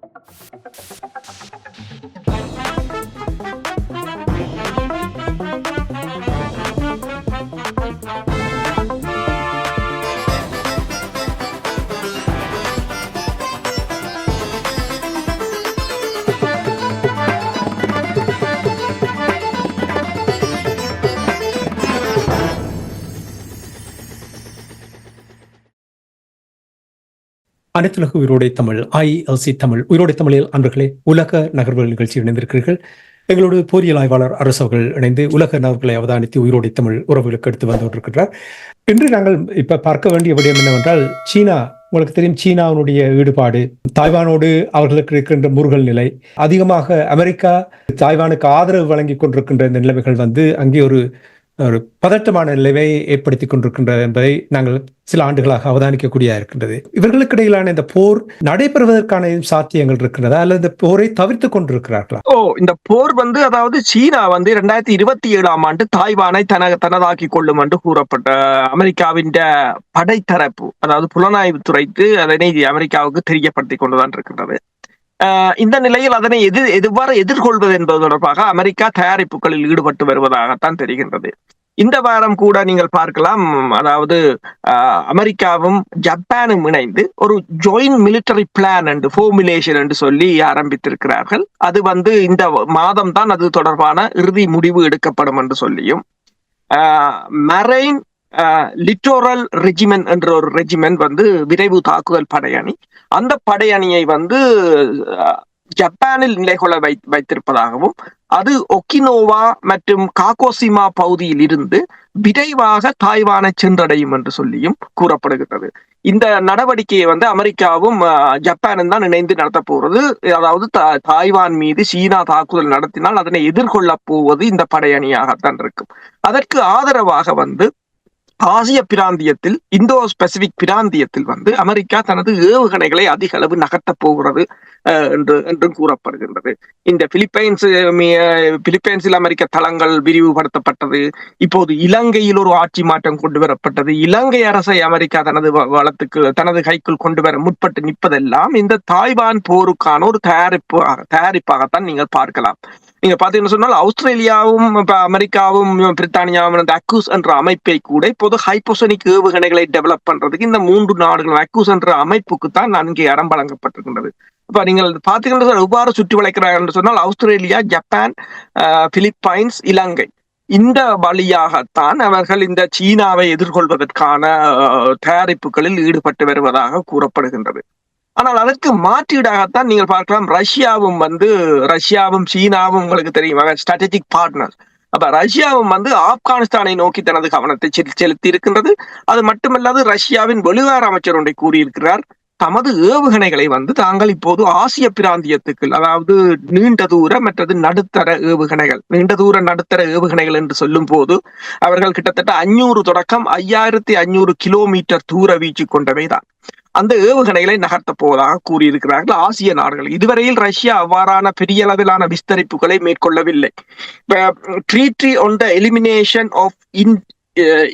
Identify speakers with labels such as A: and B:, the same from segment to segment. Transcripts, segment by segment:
A: Thank you. அனைத்துலக உயிரோடை Tamil ILC Tamil உயிரோடை தமிழில் அன்பர்களே உலக நகர்வுகள் நிகழ்ச்சி இணைந்திருக்கிறீர்கள். எங்களோடு போரியல் ஆய்வாளர் அரசு அவர்கள் இணைந்து உலக நகர்வுகளை அவதானித்து உயிரோடை தமிழ் உறவுகளுக்கு எடுத்து வந்து கொண்டிருக்கிறார் இன்று நாங்கள் இப்ப பார்க்க வேண்டிய விடயம் என்னவென்றால் சீனா உங்களுக்கு தெரியும் சீனாவினுடைய ஈடுபாடு தாய்வானோடு அவர்களுக்கு இருக்கின்ற முருகல் நிலை அதிகமாக அமெரிக்கா தாய்வானுக்கு ஆதரவு வழங்கி கொண்டிருக்கின்ற இந்த நிலைமைகள் வந்து அங்கே ஒரு ஒரு பதட்டமான நிலைவை ஏற்படுத்திக் கொண்டிருக்கின்றது என்பதை நாங்கள் சில ஆண்டுகளாக அவதானிக்கக்கூடிய இருக்கின்றது. இவர்களுக்கிடையிலான இந்த போர் நடைபெறுவதற்கான சாத்தியங்கள் இருக்கின்றதா? அல்லது இந்த போரை தவிர்த்து கொண்டிருக்கிறார்களா?
B: ஓ இந்த போர் வந்து அதாவது சீனா வந்து இரண்டாயிரத்தி இருபத்தி ஏழாம் ஆண்டு தாய்வானை தன தனதாக்கி கொள்ளும் என்று கூறப்பட்ட அமெரிக்காவின் படைத்தரப்பு அதாவது புலனாய்வு துறைக்கு அதனை அமெரிக்காவுக்கு தெரியப்படுத்தி கொண்டுதான் இருக்கின்றது. இந்த நிலையில் அதனை எதிர் எவ்வாறு எதிர்கொள்வது என்பது தொடர்பாக அமெரிக்கா தயாரிப்புகளில் ஈடுபட்டு வருவதாகத்தான் தெரிகின்றது. இந்த வாரம் கூட நீங்கள் பார்க்கலாம் அதாவது ஆஹ் அமெரிக்காவும் ஜப்பானும் இணைந்து ஒரு joint military plan and formulation என்று சொல்லி ஆரம்பித்திருக்கிறார்கள். அது வந்து இந்த மாதம் தான் அது தொடர்பான இறுதி முடிவு எடுக்கப்படும் என்று சொல்லியும் மரைன் லிட்டோரல் ரெஜிமெண்ட் என்ற ஒரு ரெஜிமெண்ட் வந்து விரைவு தாக்குதல் படையணி. அந்த படையணியை வந்து ஜப்பானில் நிலைகொள்ள வை வைத்திருப்பதாகவும் அது ஒக்கினோவா மற்றும் காகோசிமா பகுதியில் இருந்து விரைவாக தாய்வானை சென்றடையும் என்று சொல்லியும் கூறப்படுகிறது இந்த நடவடிக்கையை வந்து அமெரிக்காவும் ஜப்பானும் தான் இணைந்து நடத்த போறது அதாவது தாய்வான் மீது சீனா தாக்குதல் நடத்தினால் அதனை எதிர்கொள்ள போவது இந்த படையணியாகத்தான் இருக்கும். அதற்கு ஆதரவாக வந்து ஆசிய பிராந்தியத்தில் இந்தோ ஸ்பெசிபிக் பிராந்தியத்தில் வந்து அமெரிக்கா தனது ஏவுகணைகளை அதிக அளவு நகர்த்தப் போகிறது என்று என்றும் கூறப்படுகின்றது. இந்த பிலிப்பைன்ஸ் பிலிப்பைன்ஸில் அமெரிக்க தளங்கள் விரிவுபடுத்தப்பட்டது இப்போது இலங்கையில் ஒரு ஆட்சி மாற்றம் கொண்டு வரப்பட்டது இலங்கை அரசை அமெரிக்கா தனது வளத்துக்கு தனது கைக்குள் கொண்டு வர முற்பட்டு நிற்பதெல்லாம் இந்த தாய்வான் போருக்கான ஒரு தயாரிப்பு தயாரிப்பாகத்தான் நீங்கள் பார்க்கலாம். நீங்க பாத்தீங்கன்னு சொன்னால் ஆஸ்திரேலியாவும் அமெரிக்காவும் பிரித்தானியாவும் இந்த அக்கூஸ் என்ற அமைப்பை கூட இப்போது ஹைப்போசனிக் ஏவுகணைகளை டெவலப் பண்றதுக்கு இந்த மூன்று நாடுகள் அக்கூஸ் என்ற அமைப்புக்கு தான் நன்கு இடம் வழங்கப்பட்டிருக்கின்றது. இப்ப நீங்கள் பாத்தீங்கன்னா எவ்வாறு சுற்றி வளைக்கிறார்கள் என்று சொன்னால் ஆஸ்திரேலியா ஜப்பான் பிலிப்பைன்ஸ் இலங்கை. இந்த வழியாகத்தான் அவர்கள் இந்த சீனாவை எதிர்கொள்வதற்கான தயாரிப்புகளில் ஈடுபட்டு வருவதாக கூறப்படுகின்றது. ஆனால் அதற்கு மாற்றீடாகத்தான் நீங்கள் பார்க்கலாம். ரஷ்யாவும் வந்து ரஷ்யாவும் சீனாவும் உங்களுக்கு தெரியும். ஸ்ட்ராட்டஜிக் பார்ட்னர் அப்ப ரஷ்யாவும் வந்து ஆப்கானிஸ்தானை நோக்கி தனது கவனத்தை செலுத்தி இருக்கின்றது அது மட்டுமல்லாது ரஷ்யாவின் வெளிவார அமைச்சர் ஒன்றை கூறியிருக்கிறார். தமது ஏவுகணைகளை வந்து தாங்கள் இப்போது ஆசிய பிராந்தியத்துக்கு அதாவது நீண்ட தூர மற்றது நடுத்தர ஏவுகணைகள் நீண்ட தூர நடுத்தர ஏவுகணைகள் என்று சொல்லும் போது அவர்கள் கிட்டத்தட்ட அஞ்சூறு தொடக்கம் ஐயாயிரத்தி அஞ்சூறு கிலோமீட்டர் தூர வீச்சு கொண்டவைதான். அந்த ஏவுகணைகளை நகர்த்த போவதாக கூறியிருக்கிறார்கள் ஆசிய நாடுகள். இதுவரையில் ரஷ்யா அவ்வாறான பெரிய அளவிலான விஸ்தரிப்புகளை மேற்கொள்ளவில்லை. Treaty on the elimination of in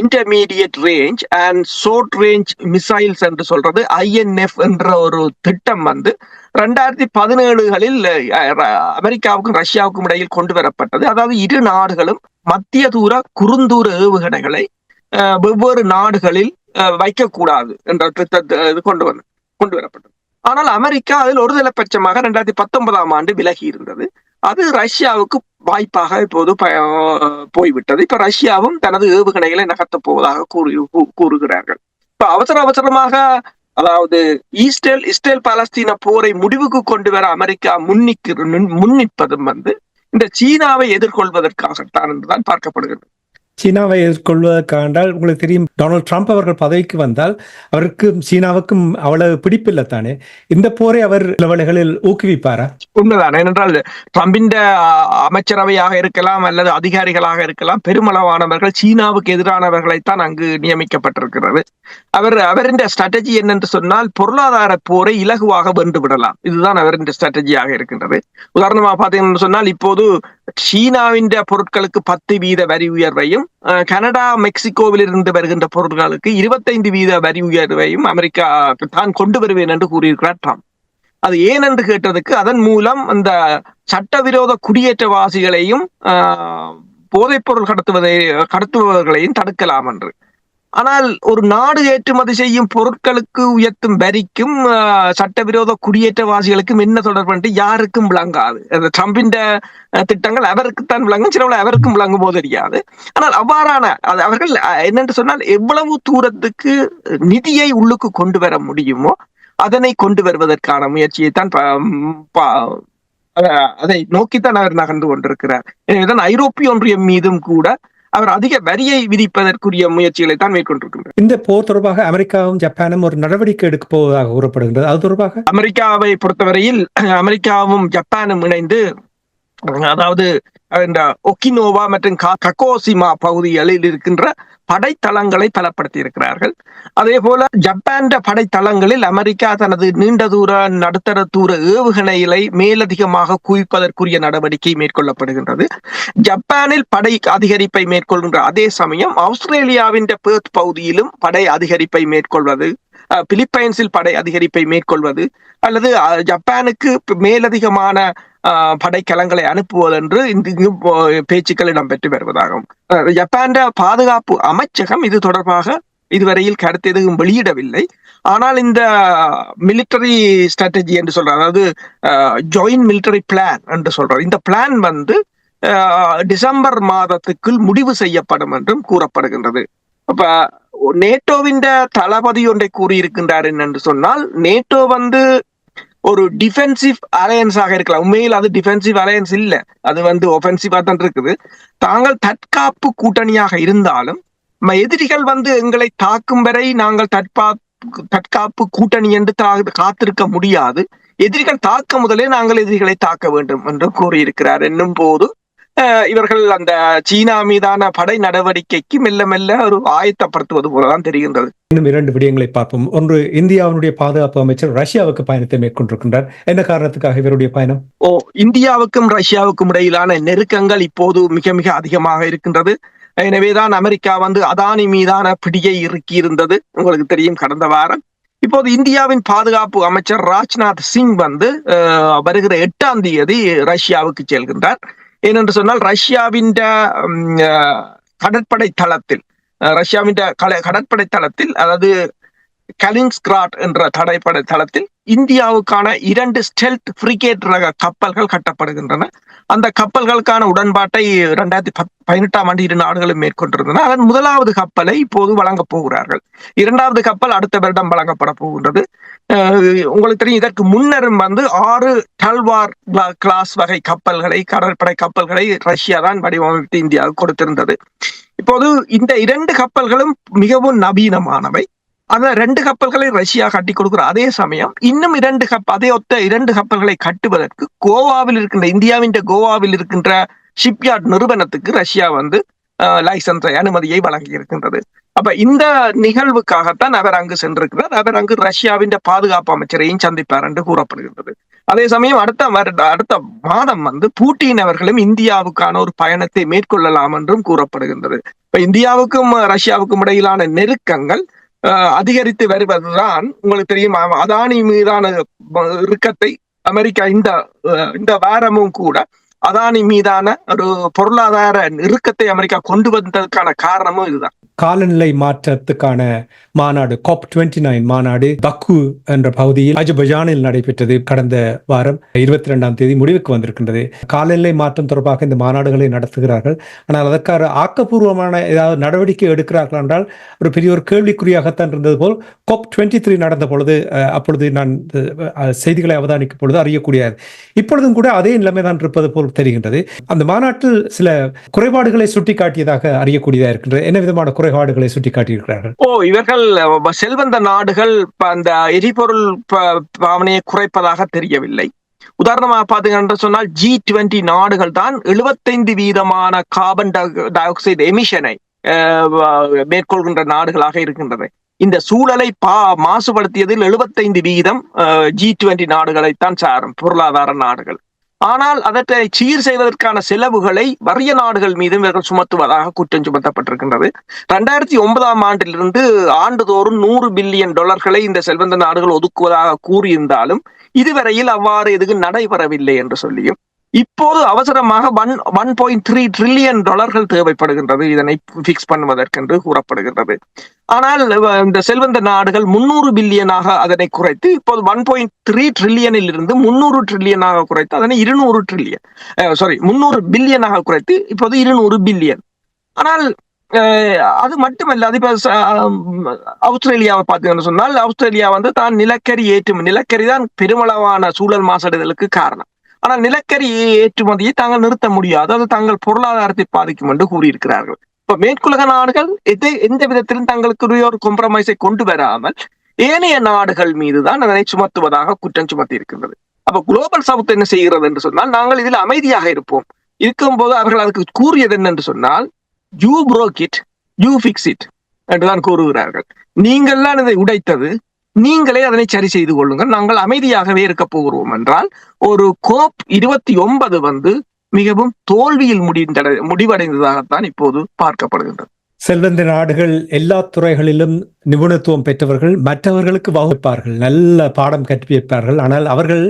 B: intermediate range and short range missiles என்று சொல்றது ஐஎன்எஃப் என்ற ஒரு திட்டம் வந்து ரெண்டாயிரத்தி பதினேழுகளில் eh, அமெரிக்காவுக்கும் ரஷ்யாவுக்கும் இடையில் கொண்டு வரப்பட்டது. அதாவது இரு நாடுகளும் மத்திய தூர குறுந்தூர ஏவுகணைகளை eh, வெவ்வேறு நாடுகளில் வைக்கக்கூடாது என்ற திட்டத்தை இது கொண்டு வந்து கொண்டு வரப்பட்டது. ஆனால் அமெரிக்கா அதில் ஒரு பட்சமாக ரெண்டாயிரத்தி பத்தொன்பதாம் ஆண்டு விலகி இருந்தது. அது ரஷ்யாவுக்கு வாய்ப்பாக இப்போது போய்விட்டது. இப்ப ரஷ்யாவும் தனது ஏவுகணைகளை நகர்த்தப் போவதாக கூறி கூறுகிறார்கள். இப்ப அவசர அவசரமாக அதாவது ஈஸ்டேல் இஸ்ரேல் பாலஸ்தீன போரை முடிவுக்கு கொண்டு வர அமெரிக்கா முன்னிக்கு முன்னிப்பதும் வந்து இந்த சீனாவை எதிர்கொள்வதற்காகத்தான் என்றுதான் பார்க்கப்படுகிறது.
A: சீனாவை எதிர்கொள்வதற்காண்டால் உங்களுக்கு தெரியும் டொனால்ட் ட்ரம்ப் அவர்கள் பதவிக்கு வந்தால் அவருக்கு சீனாவுக்கும் அவ்வளவு பிடிப்பில்லை தானே? இந்த போரை அவர் லெவல்களில் ஊக்குவிப்பாரா?
B: உண்மைதான். ஏனென்றால் ட்ரம்பின் அமைச்சரவையாக இருக்கலாம் அல்லது அதிகாரிகளாக இருக்கலாம் பெருமளவானவர்கள் சீனாவுக்கு எதிரானவர்களைத்தான் அங்கு நியமிக்கப்பட்டிருக்கிறது. அவர் அவரின் ஸ்ட்ராட்டஜி என்னென்று சொன்னால் பொருளாதார போரை இலகுவாக வென்று விடலாம். இதுதான் அவரின் ஸ்ட்ராட்டஜியாக இருக்கின்றது. உதாரணமாக பார்த்தீங்கன்னு சொன்னால் இப்போது சீனாவின் பொருட்களுக்கு பத்து வீத வரி உயர்வையும் கனடா மெக்சிகோவில் இருந்து வருகின்ற பொருட்களுக்கு இருபத்தைந்து வீத வரி உயர்வையும் அமெரிக்கா தான் கொண்டு வருவேன் என்று கூறியிருக்கிறார் ட்ரம்ப். அது ஏன் என்று கேட்டதுக்கு அதன் மூலம் அந்த சட்டவிரோத குடியேற்றவாசிகளையும் ஆஹ், போதைப்பொருள் கடத்துவதை கடத்துபவர்களையும் தடுக்கலாம் என்று. ஆனால் ஒரு நாடு ஏற்றுமதி செய்யும் பொருட்களுக்கு உயர்த்தும் வரிக்கும் சட்டவிரோத குடியேற்றவாசிகளுக்கும் என்ன தொடர்பு என்று யாருக்கும் விளங்காது. அந்த ட்ரம்பின் திட்டங்கள் அவருக்குத்தான் விளங்கும். சிலவள அவருக்கும் விளங்கும் போது தெரியாது. ஆனால் அவ்வாறான அது அவர்கள் என்னென்று சொன்னால் எவ்வளவு தூரத்துக்கு நிதியை உள்ளுக்கு கொண்டு வர முடியுமோ அதனை கொண்டு வருவதற்கான முயற்சியை தான் அதை நோக்கித்தான் அவர் நகர்ந்து கொண்டிருக்கிறார். எனவேதான் ஐரோப்பிய ஒன்றியம் மீதும் கூட அவர் அதிக வரியை விதிப்பதற்குரிய முயற்சிகளை தான் மேற்கொண்டிருக்கின்றார்.
A: இந்த போர் தொடர்பாக அமெரிக்காவும் ஜப்பானும் ஒரு நடவடிக்கை எடுக்க போவதாக கூறப்படுகின்றது. அது தொடர்பாக?
B: அமெரிக்காவை பொறுத்தவரையில் அமெரிக்காவும் ஜப்பானும் இணைந்து அதாவது இந்த ஒக்கினோவா மற்றும் கா- கக்கோசிமா பகுதிகளில் இருக்கின்ற படைத்தளங்களை பலப்படுத்தி இருக்கிறார்கள் அதே போல ஜப்பான் படைத்தளங்களில் அமெரிக்கா தனது நீண்ட தூர நடுத்தர தூர ஏவுகணைகளை மேலதிகமாக குவிப்பதற்குரிய நடவடிக்கை மேற்கொள்ளப்படுகின்றது. ஜப்பானில் படை அதிகரிப்பை மேற்கொள்கின்ற அதே சமயம் ஆஸ்திரேலியாவின் பேர்த் பகுதியிலும் படை அதிகரிப்பை மேற்கொள்வது அஹ், பிலிப்பைன்ஸில் படை அதிகரிப்பை மேற்கொள்வது அல்லது ஜப்பானுக்கு மேலதிகமான படைக்கலங்களை அனுப்புவது என்று இங்கு பேச்சுக்கள் இடம்பெற்று வருவதாகும். ஜப்பான் பாதுகாப்பு அமைச்சகம் இது தொடர்பாக இதுவரையில் கருத்து எதுவும் வெளியிடவில்லை. ஆனால் இந்த மிலிட்டரி ஸ்ட்ராட்டஜி என்று சொல்ற அதாவது ஜாயின் மிலிட்டரி பிளான் என்று சொல்றார் இந்த பிளான் வந்து டிசம்பர் மாதத்துக்குள் முடிவு செய்யப்படும் என்றும் கூறப்படுகின்றது. அப்ப நேட்டோவின் தளபதி ஒன்றை கூறியிருக்கின்றார் என்று சொன்னால் நேட்டோ வந்து ஒரு டிஃபென்சிவ் அலையன்ஸாக இருக்கலாம். உண்மையில் அது டிஃபென்சிவ் அலையன்ஸ் இல்ல. அது வந்து ஒஃபென்சிவா தான் இருக்குது. தாங்கள் தற்காப்பு கூட்டணியாக இருந்தாலும் நம்ம எதிரிகள் வந்து எங்களை தாக்கும் வரை நாங்கள் தற்பா தற்காப்பு கூட்டணி என்று காத்திருக்க முடியாது. எதிரிகள் தாக்க முதலே நாங்கள் எதிரிகளை தாக்க வேண்டும் என்று கூறியிருக்கிறார். என்னும் போது இவர்கள் அந்த சீனா மீதான படை நடவடிக்கைக்கு மெல்ல மெல்ல ஒரு ஆயத்தப்படுத்துவது போலதான் தெரிகின்றது.
A: இன்னும் இரண்டு விடயங்களை பார்ப்போம். ஒன்று இந்தியாவினுடைய பாதுகாப்பு அமைச்சர் ரஷ்யாவுக்கு பயணத்தை மேற்கொண்டிருக்கின்றார். என்ன காரணத்துக்காக இவருடைய பயணம்?
B: ஓ இந்தியாவுக்கும் ரஷ்யாவுக்கும் இடையிலான நெருக்கங்கள் இப்போது மிக மிக அதிகமாக இருக்கின்றது. எனவேதான் அமெரிக்கா வந்து அதானி மீதான பிடியை இறுக்கி இருந்தது உங்களுக்கு தெரியும் கடந்த வாரம். இப்போது இந்தியாவின் பாதுகாப்பு அமைச்சர் ராஜ்நாத் சிங் வந்து வருகிற எட்டாம் தேதி ரஷ்யாவுக்கு செல்கின்றார். ஏனென்று சொன்னால் ரஷ்யாவின் கடற்படை தளத்தில் ரஷ்யாவின் கடற்படை தளத்தில் அதாவது கலிங்ஸ்கிராட் என்ற தடைப்படை தளத்தில் இந்தியாவுக்கான இரண்டு ஸ்டெல்த் ஃப்ரிகேட் ரக கப்பல்கள் கட்டப்படுகின்றன. அந்த கப்பல்களுக்கான உடன்பாட்டை இரண்டாயிரத்தி பத் பதினெட்டாம் ஆண்டு இரு நாடுகளும் மேற்கொண்டிருந்தன. அதன் முதலாவது கப்பலை இப்போது வழங்கப் போகிறார்கள். இரண்டாவது கப்பல் அடுத்த வருடம் வழங்கப்பட போகின்றது. உங்களுக்கு தெரியும் இதற்கு முன்னரும் வந்து ஆறு டல்வார் கிளாஸ் வகை கப்பல்களை கடற்படை கப்பல்களை ரஷ்யா தான் வடிவமைத்து இந்தியாவுக்கு கொடுத்திருந்தது. இப்போது இந்த இரண்டு கப்பல்களும் மிகவும் நவீனமானவை. அந்த ரெண்டு கப்பல்களை ரஷ்யா கட்டி கொடுக்கிற அதே சமயம் இன்னும் இரண்டு கப் அதே ஒத்த இரண்டு கப்பல்களை கட்டுவதற்கு கோவாவில் இருக்கின்ற இந்தியாவின் கோவாவில் இருக்கின்ற ஷிப்யார்ட் நிறுவனத்துக்கு ரஷ்யா வந்து லைசன்ஸை அனுமதியை வழங்கி இருக்கின்றது. அப்ப இந்த நிகழ்வுக்காகத்தான் அவர் அங்கு சென்றிருக்கிறார். அவர் அங்கு ரஷ்யாவின் பாதுகாப்பு அமைச்சரையும் சந்திப்பார் என்று கூறப்படுகின்றது. அதே சமயம் அடுத்த வருட அடுத்த மாதம் வந்து பூட்டின் அவர்களும் இந்தியாவுக்கான ஒரு பயணத்தை மேற்கொள்ளலாம் என்றும் கூறப்படுகின்றது. இப்ப இந்தியாவுக்கும் ரஷ்யாவுக்கும் இடையிலான நெருக்கங்கள் அதிகரித்து வருவதுதான் உங்களுக்கு தெரியும். அதானி மீதான இறுக்கத்தை அமெரிக்கா இந்த இந்த வாரமும் கூட அதானி மீதான ஒரு பொருளாதார நெருக்கத்தை அமெரிக்கா கொண்டு வந்ததற்கான காரணமும் இதுதான்.
A: காலநிலை மாற்றத்துக்கான மாநாடு காப் டுவெண்ட்டி நைன் மாநாடு பக்கு என்ற பகுதியில் அஜபஜானில் நடைபெற்றது கடந்த வாரம் இருபத்தி ரெண்டாம் தேதி முடிவுக்கு வந்திருக்கின்றது. காலநிலை மாற்றம் தொடர்பாக இந்த மாநாடுகளை நடத்துகிறார்கள். ஆனால் அதற்காக ஆக்கப்பூர்வமான ஏதாவது நடவடிக்கை எடுக்கிறார்கள் என்றால் ஒரு பெரிய ஒரு கேள்விக்குறியாகத்தான் இருந்தது போல் காப் டுவெண்ட்டி த்ரீ நடந்த பொழுது அப்பொழுது நான் செய்திகளை அவதானிக்கும் பொழுது அறியக்கூடியது. இப்பொழுதும் கூட அதே நிலைமை தான் இருப்பது போல் தெரிகின்றது. அந்த மாநாட்டில் சில குறைபாடுகளை சுட்டிக்காட்டியதாக அறியக்கூடியதாக இருக்கின்றது. என்ன விதமான குறைபாடுகளை சுட்டிக்காட்டியிருக்கிறார்கள்?
B: ஓ இவர்கள் செல்வந்த நாடுகள் அந்த எரிபொருள் பாவனையை குறைப்பதாக தெரியவில்லை. உதாரணமாக பார்த்தீங்கன்னா சொன்னால் ஜி டுவெண்டி நாடுகள் தான் எழுபத்தைந்து வீதமான கார்பன் டை ஆக்சைடு எமிஷனை மேற்கொள்கின்ற நாடுகளாக இருக்கின்றது. இந்த சூழலை பா மாசுபடுத்தியதில் எழுபத்தைந்து வீதம் ஜி டுவெண்டி நாடுகளைத்தான் சாரும் பொருளாதார நாடுகள். ஆனால் அதற்றை சீர் செய்வதற்கான செலவுகளை வறிய நாடுகள் மீது இவர்கள் சுமத்துவதாக குற்றம் சுமத்தப்பட்டிருக்கின்றது. ரெண்டாயிரத்தி ஒன்பதாம் ஆண்டிலிருந்து ஆண்டுதோறும் நூறு பில்லியன் டாலர்களை இந்த செல்வந்த நாடுகள் ஒதுக்குவதாக கூறியிருந்தாலும் இதுவரையில் அவ்வாறு எதுவும் நடைபெறவில்லை என்று சொல்லியும் இப்போது அவசரமாக one one point three trillion டாலர்கள் தேவைப்படுகின்றது. இதனை பிக்ஸ் பண்ணுவதற்கென்று கூறப்படுகின்றது. ஆனால் இந்த செல்வந்த நாடுகள் முன்னூறு பில்லியனாக அதனை குறைத்து இப்போது ஒன் பாயிண்ட் த்ரீ ட்ரில்லியனில் இருந்து முன்னூறு ட்ரில்லியனாக குறைத்து அதனை இருநூறு ட்ரில்லியன் சாரி முன்னூறு பில்லியனாக குறைத்து இப்போது இருநூறு பில்லியன். ஆனால் அது மட்டுமல்ல அது இப்போ ஆஸ்திரேலியாவை பார்த்தீங்கன்னு சொன்னால் ஆஸ்திரேலியா வந்து தான் நிலக்கரி ஏற்றும் நிலக்கரி தான் பெருமளவான சூழல் மாசடைதலுக்கு காரணம். ஆனால் நிலக்கரி ஏற்றுமதியை தாங்கள் நிறுத்த முடியாது. அது தங்கள் பொருளாதாரத்தை பாதிக்கும் என்று கூறியிருக்கிறார்கள். இப்ப மேற்குலக நாடுகள் எதை எந்த விதத்திலும் தங்களுக்கு ஒரு கொம்ப்ரமைஸை கொண்டு வராமல் ஏனைய நாடுகள் மீதுதான் அதனை சுமத்துவதாக குற்றம் சுமத்தி இருக்கின்றது அப்ப குளோபல் சவுத் என்ன செய்கிறது என்று சொன்னால் நாங்கள் இதில் அமைதியாக இருப்போம். இருக்கும்போது அவர்கள் அதுக்கு கூறியது என்னென்று சொன்னால் you broke it you fix it என்றுதான் கூறுகிறார்கள். நீங்கள்லாம் இதை உடைத்தது. நீங்களே அதனை சரி செய்து கொள்ளுங்கள். நாங்கள் அமைதியாகவே இருக்க போகிறோம் என்றால் ஒரு கோப் இருபத்தி ஒன்பது வந்து மிகவும் தோல்வியில் முடிந்த முடிவடைந்ததாகத்தான் இப்போது பார்க்கப்படுகின்றது.
A: செல்வந்த நாடுகள் எல்லா துறைகளிலும் நிபுணத்துவம் பெற்றவர்கள் மற்றவர்களுக்கு வகுப்பார்கள் நல்ல பாடம் கற்பிப்பார்கள். ஆனால் அவர்கள்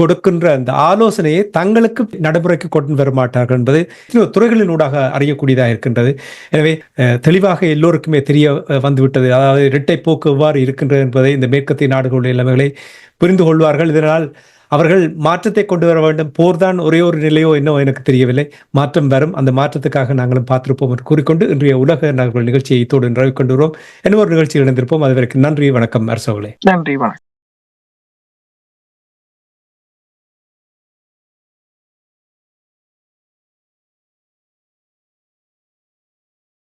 A: கொடுக்கின்ற அந்த ஆலோசனையை தங்களுக்கு நடைமுறைக்கு கொண்டு வர மாட்டார்கள் என்பது இன்னொரு துறைகளினூடாக அறியக்கூடியதாக இருக்கின்றது. எனவே தெளிவாக எல்லோருக்குமே தெரிய வந்துவிட்டது. அதாவது இரட்டை போக்கு எவ்வாறு இருக்கின்றது என்பதை இந்த மேற்கத்திய நாடுகளுடைய நிலைமைகளை புரிந்து கொள்வார்கள். இதனால் அவர்கள் மாற்றத்தை கொண்டு வர வேண்டும். போர்தான் ஒரே ஒரு நிலையோ என்னவோ எனக்கு தெரியவில்லை. மாற்றம் வரும். அந்த மாற்றத்துக்காக நாங்களும் பார்த்திருப்போம் என்று கூறிக்கொண்டு இன்றைய உலக நகர்கள் நிகழ்ச்சியை இத்தோடு நிறைவு கொண்டு வருவோம் என்ன ஒரு நிகழ்ச்சியில் இணைந்திருப்போம். அதுவரைக்கும் நன்றி வணக்கம் அரசோகளே
B: நன்றி வணக்கம்.